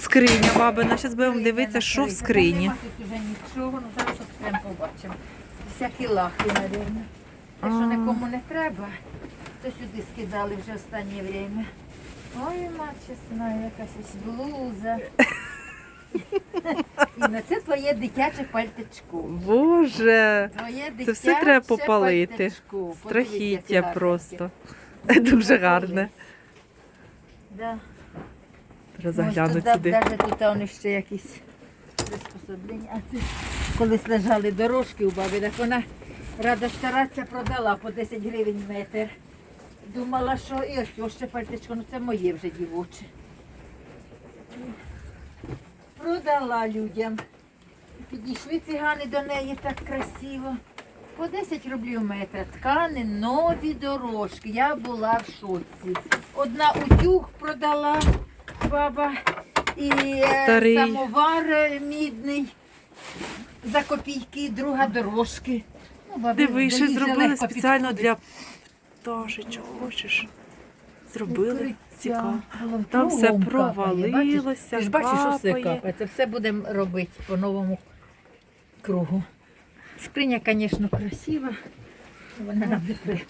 Скриня бабина. Зараз будемо дивитися, що в скрині. Уже нічого, ну зараз відкремо побачимо. Всякі лахи, напевно. Те, що нікому не треба, то сюди скидали вже останнє время. Ой, ма, чесна, якась ось блуза. Інна, це твоє дитяче пальтичко. Боже, Твоє це все треба попалити. пальтичко. Подивись, яке Страхіття гарненьке. просто. Дуже гарне. Да. Треба заглянути сюди. Навіть тут вони ще якісь приспособлення. А це колись лежали дорожки у баби, так вона рада старатися продала по 10 гривень метр. Думала, що і ось ось ще пальтичко, ну це моє вже дівоче. Продала людям. Підійшли цигани до неї так красиво. По 10 рублів метр. Ткани, нові дорожки. Я була в шоці. Одна утюг продала баба і е, Старий. самовар е, мідний за копійки, друга дорожки. Ну, бабі, Диви, ще зробили спеціально для пташечок. Хочеш? Зробили. Цікаво. Там все провалилося, Ти ж бачиш, що все капає. Це все будемо робити по новому кругу. Скриня, звісно, красива. Вона нам не